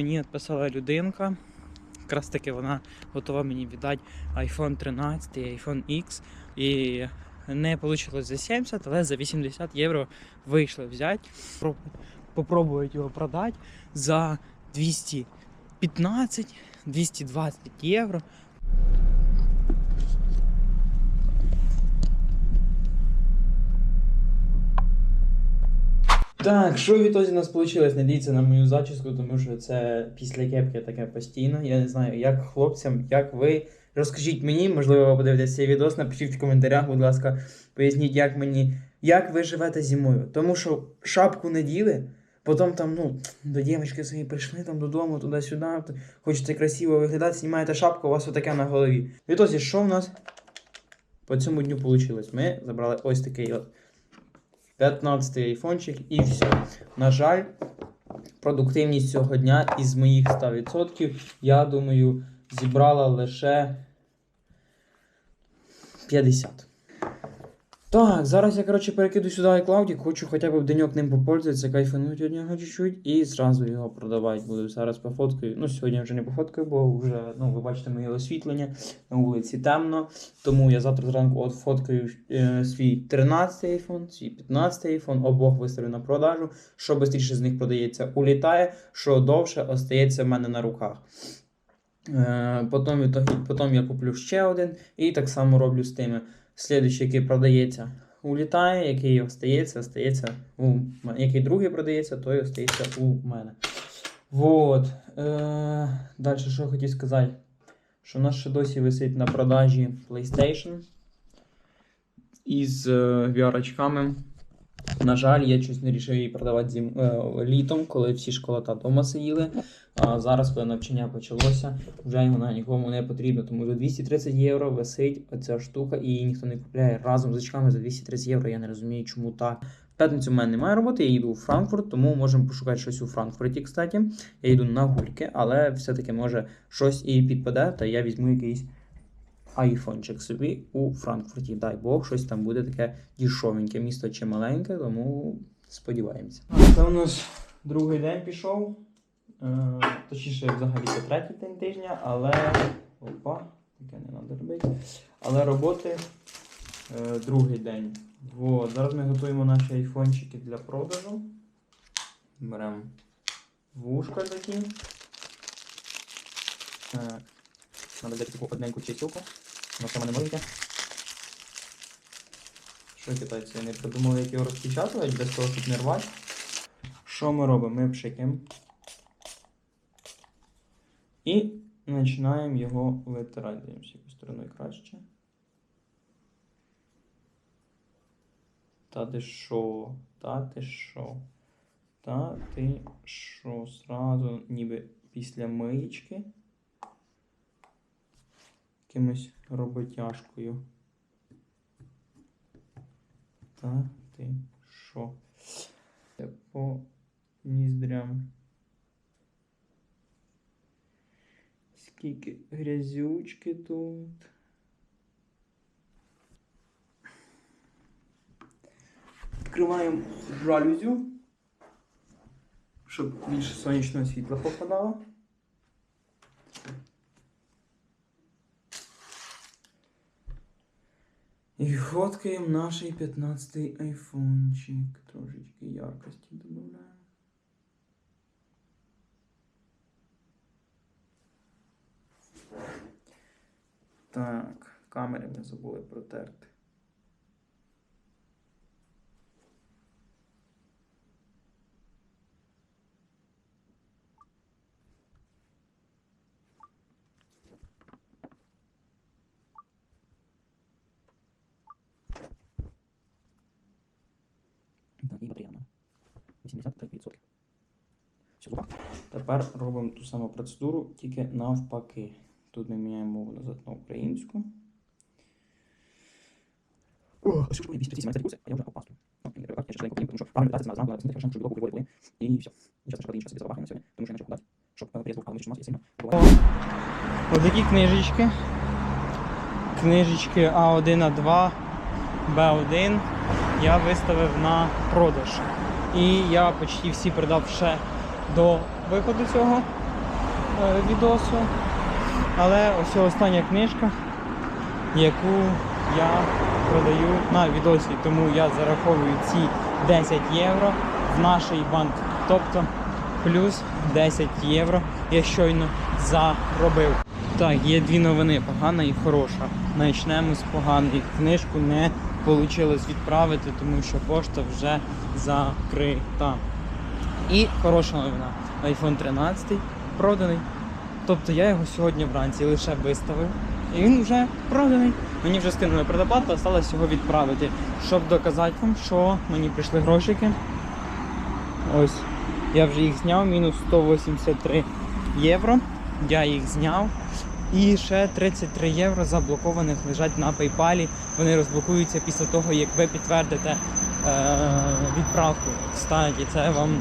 Мені написала людинка. Якраз таки вона готова мені віддати iPhone 13 і iPhone X. І не вийшло за 70, але за 80 євро вийшло взяти. Попробують його продати за 215-220 євро. Так, що в ітозі у нас вийшло? Не на мою зачіску, тому що це після кепки таке постійно. Я не знаю, як хлопцям, як ви. Розкажіть мені, можливо, ви подивитесь цей відос, напишіть в коментарях, будь ласка, поясніть, як мені, як ви живете зимою. Тому що шапку не діли, потім там, ну, до дівчинки свої прийшли там додому, туди-сюди, хочете красиво виглядати, знімаєте шапку, у вас отаке на голові. В ітозі, що в нас по цьому дню вийшло? Ми забрали ось такий от 15-й айфончик і все. На жаль, продуктивність цього дня із моїх 100%, я думаю, зібрала лише 50. Так, зараз я, коротше, перекиду сюди iCloud, хочу хоча б деньок ним попользуватися, кайфануть від чуть-чуть і зразу його продавати буду. Зараз пофоткаю. Ну, сьогодні вже не пофоткаю, бо вже, ну, ви бачите моє освітлення, на вулиці темно. Тому я завтра зранку от фоткаю е, свій 13 iPhone, свій 15 iPhone, обох виставлю на продажу. Що швидше з них продається, улітає, що довше остається в мене на руках. Е, потім, потім я куплю ще один і так само роблю з тими. Слідуючий, який продається, улітає, який остається, остається у мене. Який другий продається, той остається у мене. Вот. Е, далі, що хотів сказати? Що в нас ще досі висить на продажі PlayStation із е, VR-очками. На жаль, я щось не рішив її продавати зим, е, літом, коли всі школота вдома сиділи. А зараз, коли навчання почалося, вже вона нікому не потрібна. Тому за 230 євро висить оця штука, і її ніхто не купляє разом з очками за 230 євро. Я не розумію, чому так. П'ятницю в мене немає роботи, я їду у Франкфурт, тому можемо пошукати щось у Франкфурті. Кстати, я йду на гульки, але все-таки може щось і підпаде, та я візьму якийсь айфончик собі у Франкфурті. Дай Бог, щось там буде таке дішовеньке. Місто чи маленьке, тому сподіваємося. Це у нас другий день пішов. Е, Точніше, взагалі це третій день тижня, але. Опа, таке не треба робити. Але роботи е, другий день. Вот. Зараз ми готуємо наші айфончики для продажу. Беремо вушка такі. Надо взяти таку одненьку чистілку. Воно саме не маленьке. Що китайці? Вони придумали, як його розпечатувати без того, щоб не рвати. Що ми робимо? Ми пшикаємо. І починаємо його витирати. Дивимося, якою стороною краще. Та ти що? Та ти що? Та ти що? Сразу ніби після миєчки. Якимось роботяжкою. Та ти що? По ніздрям. Скільки грязючки тут. Відкриваємо жалюзю, щоб більше сонячного світла попадало. І фоткаємо наш 15-й айфончик. Трошечки яркості додаємо. Так, камери ми забули протерти. І батарея 83%. Все. Тепер робимо ту саму процедуру, тільки навпаки. Тут ми міняємо мову назад на українську. О, що ж мені 217 курси, а я вже опастую. Ну, я ще швиденько тому що правильно питатися треба зранку, треба щоб глибоко виводити. І все. І зараз ще інший собі забахаємо сьогодні, тому що я почав подати, щоб приїзд був, але ми ще сильно. Ось такі книжечки. Книжечки А1, А2, Б1 я виставив на продаж. І я почти всі продав ще до виходу цього е, відосу. Але ось остання книжка, яку я продаю на відосі, тому я зараховую ці 10 євро в наш банк. Тобто плюс 10 євро я щойно заробив. Так, є дві новини, погана і хороша. Почнемо з поганої. Книжку не вийшло відправити, тому що пошта вже закрита. І хороша новина. iPhone 13 проданий. Тобто я його сьогодні вранці лише виставив. І він вже проданий. Мені вже скинули предоплату, залишилось його відправити. Щоб доказати вам, що мені прийшли грошики. Ось. Я вже їх зняв, мінус 183 євро. Я їх зняв. І ще 33 євро заблокованих лежать на PayPal. Вони розблокуються після того, як ви підтвердите е- відправку. Кстати, це вам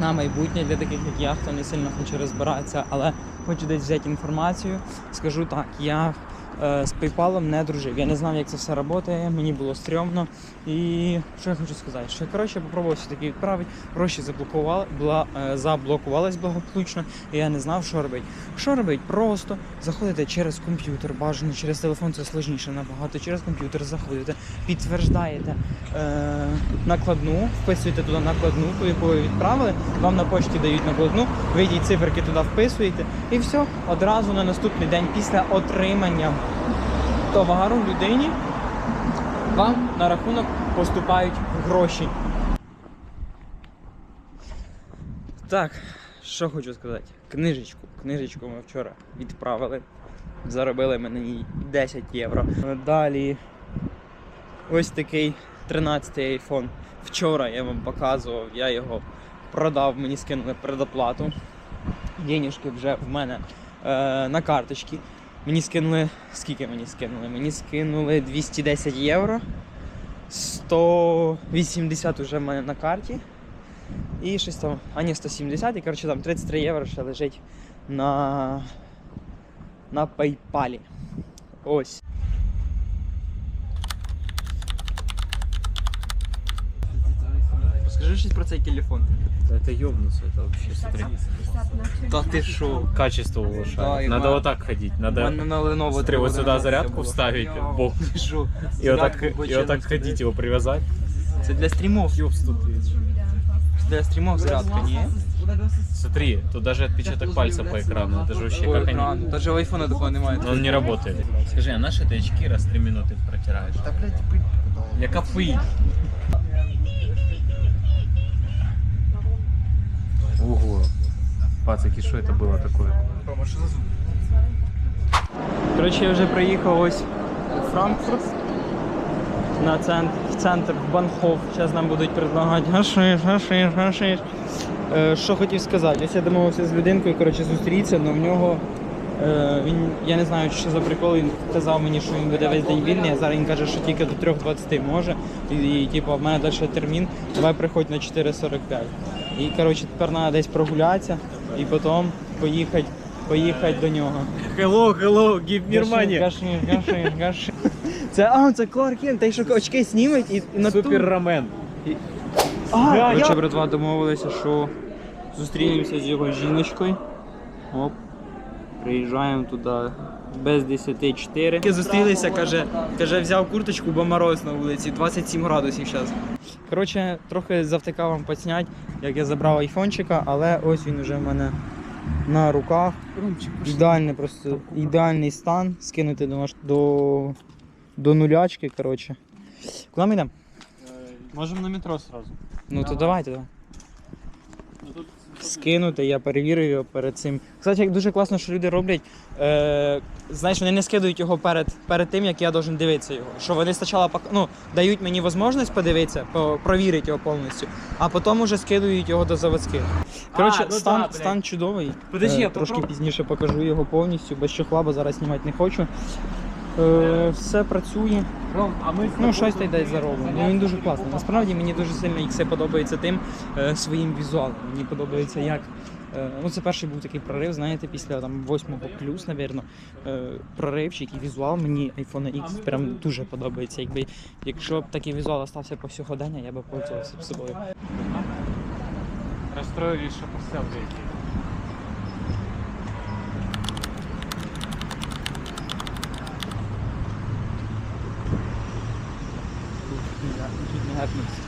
на майбутнє для таких, як я, хто не сильно хоче розбиратися, але хочу десь взяти інформацію. Скажу так, я з PayPal не дружив. Я не знав, як це все працює, мені було стрьомно. І що я хочу сказати? Що коротше попробував все-таки відправити, гроші заблокували, була, е, заблокувались благополучно, і я не знав, що робити. Що робити? Просто заходите через комп'ютер, бажано через телефон це сложніше набагато. Через комп'ютер заходите, підтверждаєте е, накладну, вписуєте туди накладну, ту, яку ви відправили. Вам на почті дають накладну, ви ті циферки туди вписуєте, і все одразу на наступний день після отримання товару людині вам на рахунок поступають гроші. Так, що хочу сказати. Книжечку. Книжечку ми вчора відправили. Заробили ми на ній 10 євро. Далі ось такий 13-й iPhone. Вчора я вам показував, я його продав, мені скинули предоплату. Денежки вже в мене е, на карточці. Мені скинули. Скільки мені скинули? Мені скинули 210 євро. 180 вже в мене на карті. І щось там. А ні, 170, і коротше там 33 євро ще лежить на. на PayPal. Ось. Скажи щось про цей телефон. Это ёбнуться, это вообще, смотри. Та ти що? Качество улучшает. Да, и Надо ма- вот так ходить. У Надо, мене на Lenovo смотри, вот сюда треба зарядку було. вставить в бок. Ти що? И вот так, Зарядку и бочину вот так вставити. ходить, его привязать. Це для стрімов. Ёбс тут есть. Для стрімов зарядка, ні? Смотри, тут даже отпечаток пальца по экрану. Это же вообще По как они... екрану. Даже у айфона такого немає. Но он не работает. Скажи, а наши ты очки раз в 3 минуты протираешь? Да, блядь, пыль куда? Я Пацаки, что это было такое? Рома, что за звук? Коротше, я вже приїхав ось у Франкфурт на центр, в центр в Банхоф. Зараз нам будуть предлагати гашиш, гашиш, гашиш. Е, що хотів сказати, ось я домовився з людинкою, коротше, зустрітися, але в нього е, він, я не знаю, що за прикол, він казав мені, що він буде весь день вільний, а зараз він каже, що тільки до 3.20 може. І, і типу, в мене далі термін, давай приходь на 4.45. І коротше, тепер треба десь прогулятися і потім поїхати, поїхати до нього. Hello, hello, give Гашиш, гашиш, гашиш. Це, а, це Кларк Кент, той, що очки сніметь і, на ту- рамен. А, я- Короче, братва, домовилися, що зустрінемося з його жіночкою. Оп. Приїжджаємо туди без 10-4. Зустрілися, каже, каже, взяв курточку, бо мороз на вулиці, 27 градусів зараз. Коротше, трохи завтикав вам поснять, як я забрав айфончика, але ось він уже в мене на руках. Ідеальний просто ідеальний стан. Скинути до, наш- до, до нулячки. коротше. Куди ми йдемо? Можем на метро сразу. Ну то давайте, давай. Скинути, я перевірив його перед цим. Кстати, як дуже класно, що люди роблять. Е, знаєш, вони не скидують його перед, перед тим, як я должен дивитися його. Що вони спочатку пок- ну, дають мені можливість подивитися, по, провірити його повністю, а потім уже скидують його до заводських. Коротше, ну стан, да, стан чудовий. Подожди, Е, я трошки попроб- пізніше покажу його повністю, без чохла, бо зараз знімати не хочу. Е, все працює. Ну, щось та й десь заробимо. Ну він дуже класний. Насправді мені дуже сильно ікси подобається тим е, своїм візуалом. Мені подобається як. Е, ну, це перший був такий прорив, знаєте, після там 8 плюс, напевно, е, проривчик і візуал мені iPhone X прям дуже подобається. Якби, якщо б такий візуал остався по сьогодення, я би пользувався б собою. Расстроились, что поставили. Гепнувся.